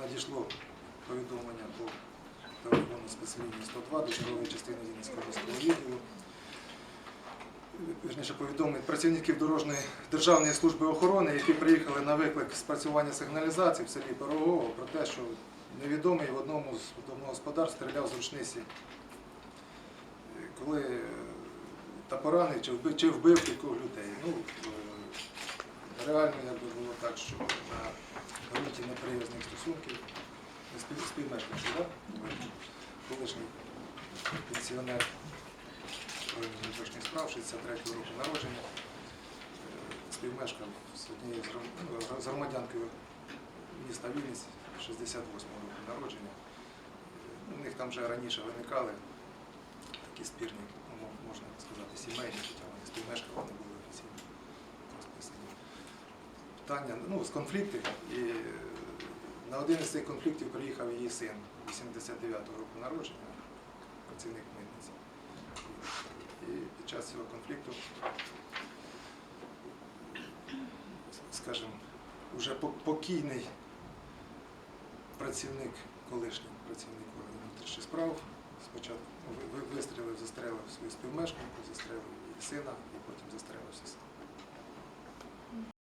надійшло повідомлення по телефону спецлінії 102 до чергової частини Вінницького міського відділу. Вірніше повідомлень працівників дорожньої державної служби охорони, які приїхали на виклик спрацювання сигналізації в селі Пирогово, про те, що невідомий в одному з домогосподарств стріляв з рушниці. Коли е, та поранив чи вбив, чи вбив кількох людей. Ну, е, реально якби було так, що на ґрунті неприязних стосунків не спів- співмешканці, да? колишній пенсіонер внутрішніх справ 63 року народження, е, співмешкав з однією з гром- з громадянкою міста Вінниць 68-го року народження. Е, У них там вже раніше виникали такі спірні, ну, можна сказати, сімейні, хоча вони співмешкали, не були офіційно розписані. Питання, ну, з конфліктів. І на один із цих конфліктів приїхав її син 89-го року народження, працівник митниці. І під час цього конфлікту, скажімо, вже покійний працівник, колишній працівник органів внутрішніх справ, спочатку ну, ви- ви- вистрілив, застрелив свою співмешканку, застрелив її сина і потім застрелився сам.